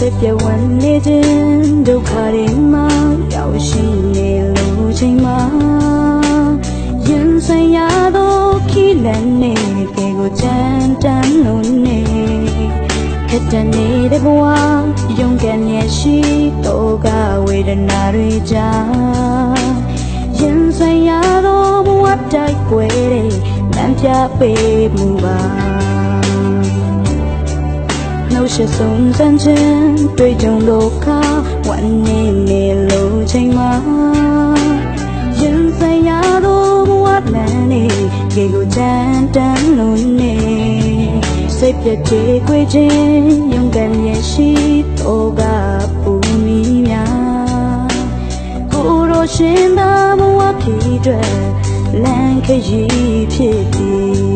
ပြဝန်းနေခြင်းဒုက္ခတွေမှာရောက်ရှိနေလို့ချိန်မှာရင်ဆိုင်ရသောခီလန်နေကေကိုချမ်းတမ်းလို့နေခက်တနေတဲ့ဘဝယုံကြည်မြဲရှိတော့ကဝေဒနာတွေကြားရင်ဆိုင်ရသောဘဝတိုက်ွယ်တဲ့လမ်းပြပေးမှုပါ နှုတ်ဆက်ဆုံးစမ်းခြင်းတွေ့ကြုံဒုက္ခဝမ်းနေနေလို့ချိန်မှာရင်ဆိုင်ရသောဘဝလမ်းနေကေကိုချမ်းတမ်းလို့နေစိတ်ပြည့်ပြေခွေခြင်းယုံကြည်မြဲရှိတော့ကပူမီများကိုယ်တော်ရှင်သာဘဝဖြစ်တဲ့လမ်းခရီးဖြစ်